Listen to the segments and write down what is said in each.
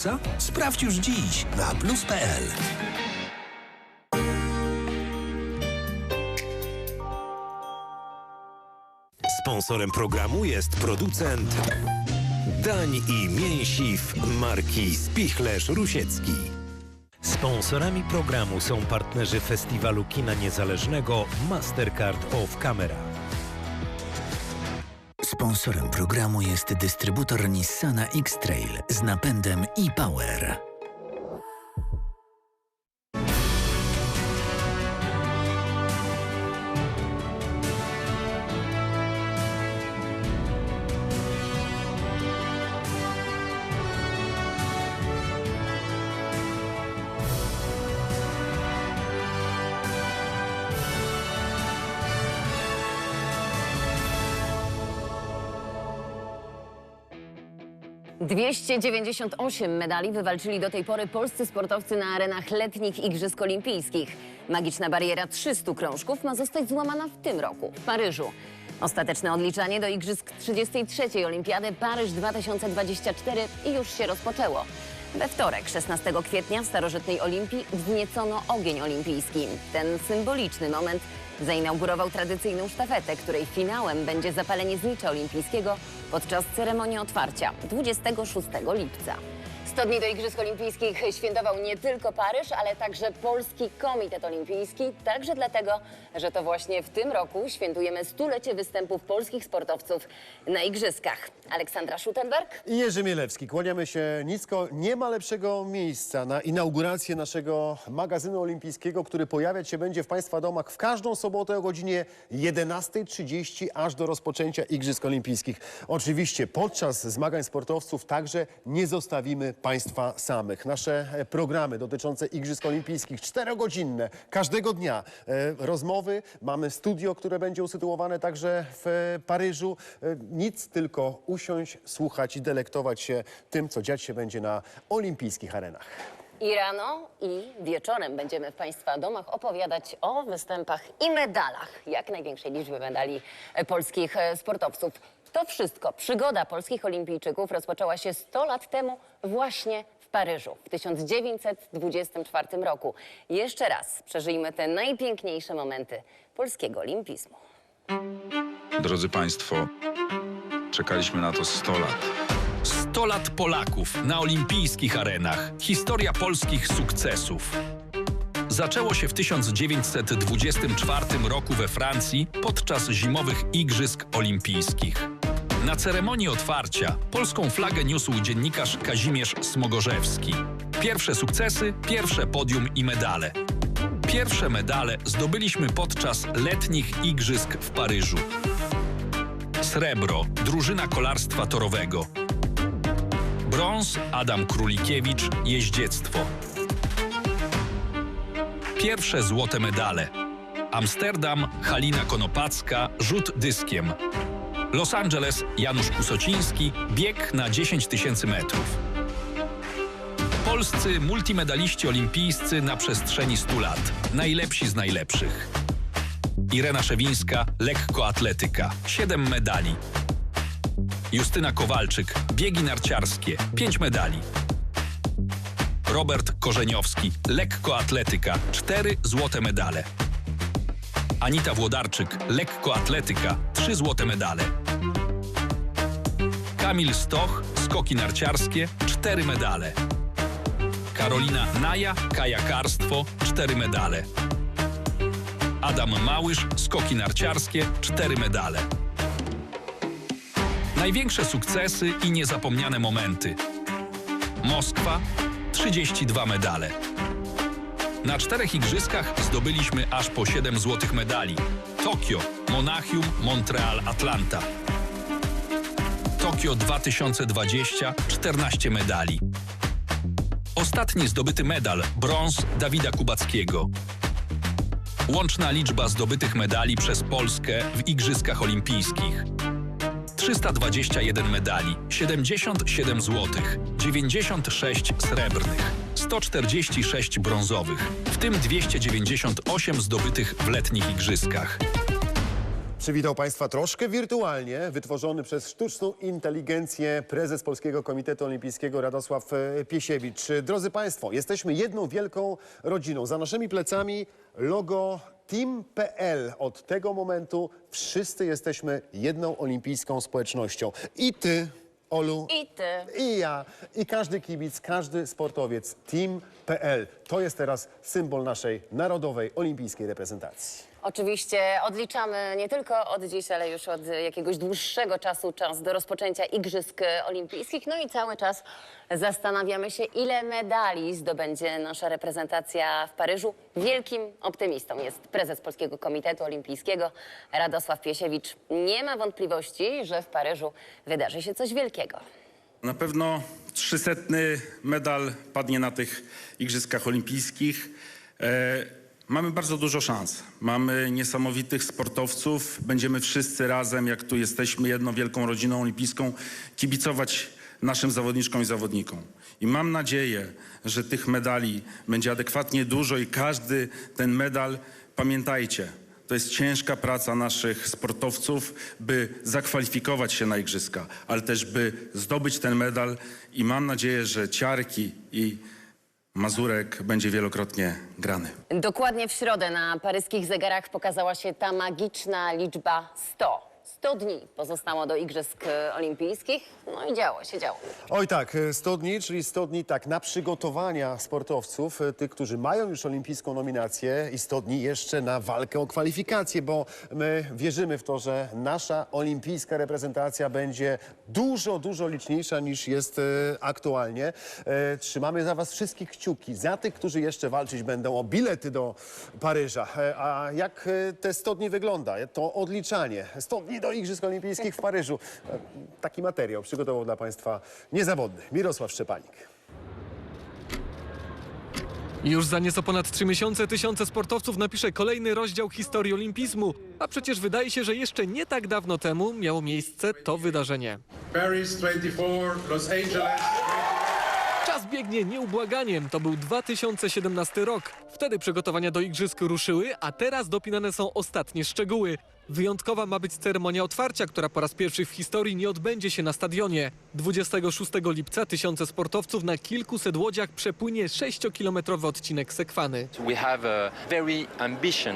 Co? Sprawdź już dziś na plus.pl. Sponsorem programu jest producent dań i mięsiw marki Spichlerz Rusiecki. Sponsorami programu są partnerzy Festiwalu Kina Niezależnego Mastercard of Camera. Sponsorem programu jest dystrybutor Nissana X-Trail z napędem e-Power. Dwieście dziewięćdziesiąt osiem medali wywalczyli do tej pory polscy sportowcy na arenach letnich Igrzysk Olimpijskich. Magiczna bariera 300 krążków ma zostać złamana w tym roku, w Paryżu. Ostateczne odliczanie do Igrzysk 33. Olimpiady Paryż 2024 już się rozpoczęło. We wtorek, 16 kwietnia w starożytnej Olimpii wzniecono ogień olimpijski. Ten symboliczny moment zainaugurował tradycyjną sztafetę, której finałem będzie zapalenie znicza olimpijskiego podczas ceremonii otwarcia 26 lipca. 100 dni do Igrzysk Olimpijskich świętował nie tylko Paryż, ale także Polski Komitet Olimpijski. Także dlatego, że to właśnie w tym roku świętujemy stulecie występów polskich sportowców na Igrzyskach. Aleksandra Schutenberg. I Jerzy Mielewski. Kłaniamy się nisko. Nie ma lepszego miejsca na inaugurację naszego magazynu olimpijskiego, który pojawiać się będzie w Państwa domach w każdą sobotę o godzinie 11.30 aż do rozpoczęcia Igrzysk Olimpijskich. Oczywiście podczas zmagań sportowców także nie zostawimy Państwa samych. Nasze e, programy dotyczące Igrzysk Olimpijskich, czterogodzinne, każdego dnia e, rozmowy. Mamy studio, które będzie usytuowane także w e, Paryżu. Nic, tylko usiąść, słuchać i delektować się tym, co dziać się będzie na olimpijskich arenach. I rano, i wieczorem będziemy w Państwa domach opowiadać o występach i medalach, jak największej liczby medali polskich sportowców. To wszystko, przygoda polskich olimpijczyków rozpoczęła się 100 lat temu właśnie w Paryżu w 1924 roku. Jeszcze raz przeżyjmy te najpiękniejsze momenty polskiego olimpizmu. Drodzy Państwo, czekaliśmy na to 100 lat. 100 lat Polaków na olimpijskich arenach. Historia polskich sukcesów. Zaczęło się w 1924 roku we Francji podczas zimowych Igrzysk Olimpijskich. Na ceremonii otwarcia polską flagę niósł dziennikarz Kazimierz Smogorzewski. Pierwsze sukcesy, pierwsze podium i medale. Pierwsze medale zdobyliśmy podczas letnich Igrzysk w Paryżu. Srebro, drużyna kolarstwa torowego. Brąz Adam Królikiewicz, jeździectwo. Pierwsze złote medale. Amsterdam Halina Konopacka, rzut dyskiem. Los Angeles Janusz Kusociński, bieg na 10 tysięcy metrów. Polscy multimedaliści olimpijscy na przestrzeni 100 lat. Najlepsi z najlepszych. Irena Szewińska, lekkoatletyka. 7 medali. Justyna Kowalczyk, biegi narciarskie, 5 medali. Robert Korzeniowski, lekkoatletyka, 4 złote medale. Anita Włodarczyk, lekkoatletyka, 3 złote medale. Kamil Stoch, skoki narciarskie, 4 medale. Karolina Naja, kajakarstwo, 4 medale. Adam Małysz, skoki narciarskie, 4 medale. Największe sukcesy i niezapomniane momenty. Moskwa 32 medale. Na czterech igrzyskach zdobyliśmy aż po 7 złotych medali. Tokio, Monachium, Montreal, Atlanta. Tokio 2020 14 medali. Ostatni zdobyty medal brąz Dawida Kubackiego. Łączna liczba zdobytych medali przez Polskę w Igrzyskach Olimpijskich 321 medali, 77 złotych, 96 srebrnych, 146 brązowych, w tym 298 zdobytych w letnich igrzyskach. Przywitał Państwa troszkę wirtualnie, wytworzony przez sztuczną inteligencję prezes Polskiego Komitetu Olimpijskiego Radosław e, Piesiewicz. Drodzy Państwo, jesteśmy jedną wielką rodziną. Za naszymi plecami logo Team.pl. Od tego momentu wszyscy jesteśmy jedną olimpijską społecznością. I Ty, Olu, I ty. i ja, i każdy kibic, każdy sportowiec. Team.pl. To jest teraz symbol naszej narodowej olimpijskiej reprezentacji. Oczywiście odliczamy nie tylko od dziś, ale już od jakiegoś dłuższego czasu czas do rozpoczęcia Igrzysk Olimpijskich. No i cały czas zastanawiamy się, ile medali zdobędzie nasza reprezentacja w Paryżu. Wielkim optymistą jest prezes Polskiego Komitetu Olimpijskiego Radosław Piesiewicz. Nie ma wątpliwości, że w Paryżu wydarzy się coś wielkiego. Na pewno trzysetny medal padnie na tych Igrzyskach Olimpijskich. E, mamy bardzo dużo szans. Mamy niesamowitych sportowców. Będziemy wszyscy razem, jak tu jesteśmy, jedną wielką rodziną olimpijską, kibicować naszym zawodniczkom i zawodnikom. I mam nadzieję, że tych medali będzie adekwatnie dużo i każdy ten medal, pamiętajcie, to jest ciężka praca naszych sportowców, by zakwalifikować się na igrzyska, ale też by zdobyć ten medal i mam nadzieję, że Ciarki i Mazurek będzie wielokrotnie grany. Dokładnie w środę na paryskich zegarach pokazała się ta magiczna liczba 100. 100 dni pozostało do Igrzysk e, Olimpijskich, no i działo się, działo. Oj tak, e, 100 dni, czyli 100 dni tak na przygotowania sportowców, e, tych, którzy mają już olimpijską nominację i 100 dni jeszcze na walkę o kwalifikacje, bo my wierzymy w to, że nasza olimpijska reprezentacja będzie dużo, dużo liczniejsza niż jest e, aktualnie. E, trzymamy za was wszystkich kciuki, za tych, którzy jeszcze walczyć będą o bilety do Paryża. E, a jak e, te 100 dni wygląda? To odliczanie. 100 dni do Igrzysk Olimpijskich w Paryżu. E, Taki materiał przygotował dla Państwa niezawodny Mirosław Szczepanik. Już za nieco ponad trzy miesiące tysiące sportowców napisze kolejny rozdział historii olimpizmu, a przecież wydaje się, że jeszcze nie tak dawno temu miało miejsce to wydarzenie. Paris 24, Los Angeles. Czas biegnie nieubłaganiem. To był 2017 rok. Wtedy przygotowania do igrzysk ruszyły, a teraz dopinane są ostatnie szczegóły. Wyjątkowa ma być ceremonia otwarcia, która po raz pierwszy w historii nie odbędzie się na stadionie. 26 lipca tysiące sportowców na kilkuset łodziach przepłynie 6-kilometrowy odcinek Sekwany.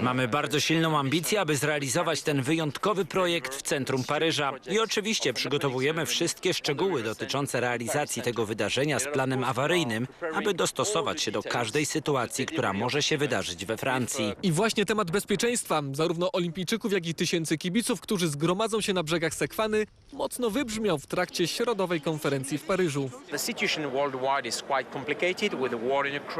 Mamy bardzo silną ambicję, aby zrealizować ten wyjątkowy projekt w centrum Paryża. I oczywiście przygotowujemy wszystkie szczegóły dotyczące realizacji tego wydarzenia z planem awaryjnym, aby dostosować się do każdej sytuacji, która może się wydarzyć we Francji. I właśnie temat bezpieczeństwa, zarówno olimpijczyków, jak i tysięcy kibiców, którzy zgromadzą się na brzegach Sekwany, mocno wybrzmiał w trakcie środowej konferencji w Paryżu.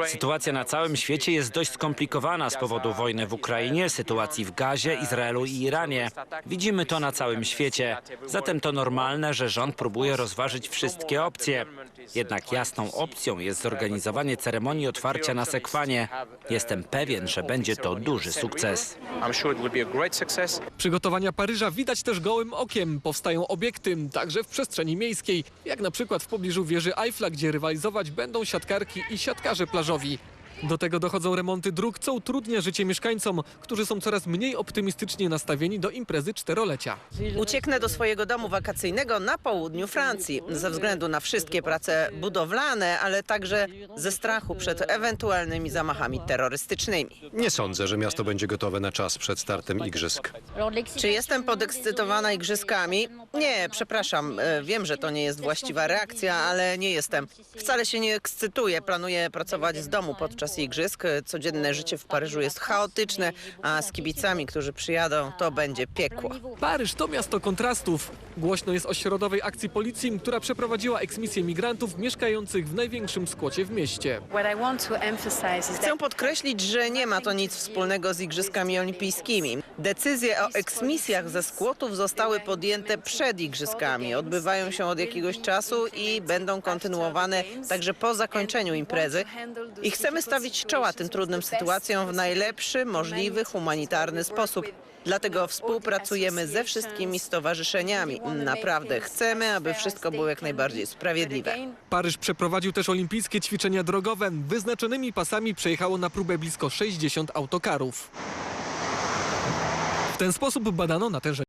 Sytuacja na całym świecie jest dość skomplikowana z powodu wojny w Ukrainie, sytuacji w Gazie, Izraelu i Iranie. Widzimy to na całym świecie. Zatem to normalne, że rząd próbuje rozważyć wszystkie opcje. Jednak jasną opcją jest zorganizowanie ceremonii otwarcia na Sekwanie. Jestem pewien, że będzie to duży sukces. Przygotowania Paryża widać też gołym okiem. Powstają obiekty, także w przestrzeni miejskiej, jak na przykład w pobliżu wieży Eiffla, gdzie rywalizować będą siatkarki i siatkarze plażowi. Do tego dochodzą remonty dróg, co utrudnia życie mieszkańcom, którzy są coraz mniej optymistycznie nastawieni do imprezy czterolecia. Ucieknę do swojego domu wakacyjnego na południu Francji ze względu na wszystkie prace budowlane, ale także ze strachu przed ewentualnymi zamachami terrorystycznymi. Nie sądzę, że miasto będzie gotowe na czas przed startem igrzysk. Czy jestem podekscytowana igrzyskami? Nie, przepraszam. e, Wiem, że to nie jest właściwa reakcja, ale nie jestem. Wcale się nie ekscytuję. Planuję pracować z domu podczas igrzysk. E, Codzienne życie w Paryżu jest chaotyczne, a z kibicami, którzy przyjadą, to będzie piekło. Paryż to miasto kontrastów. Głośno jest o środowej akcji policji, która przeprowadziła eksmisję migrantów mieszkających w największym skłocie w mieście. Chcę podkreślić, że nie ma to nic wspólnego z Igrzyskami Olimpijskimi. Decyzje o eksmisjach ze skłotów zostały podjęte przed Igrzyskami. Odbywają się od jakiegoś czasu i będą kontynuowane także po zakończeniu imprezy. I chcemy stawić czoła tym trudnym sytuacjom w najlepszy możliwy humanitarny sposób. Dlatego współpracujemy ze wszystkimi stowarzyszeniami. Naprawdę chcemy, aby wszystko było jak najbardziej sprawiedliwe. Paryż przeprowadził też olimpijskie ćwiczenia drogowe. Wyznaczonymi pasami przejechało na próbę blisko 60 autokarów. W ten sposób badano natężenie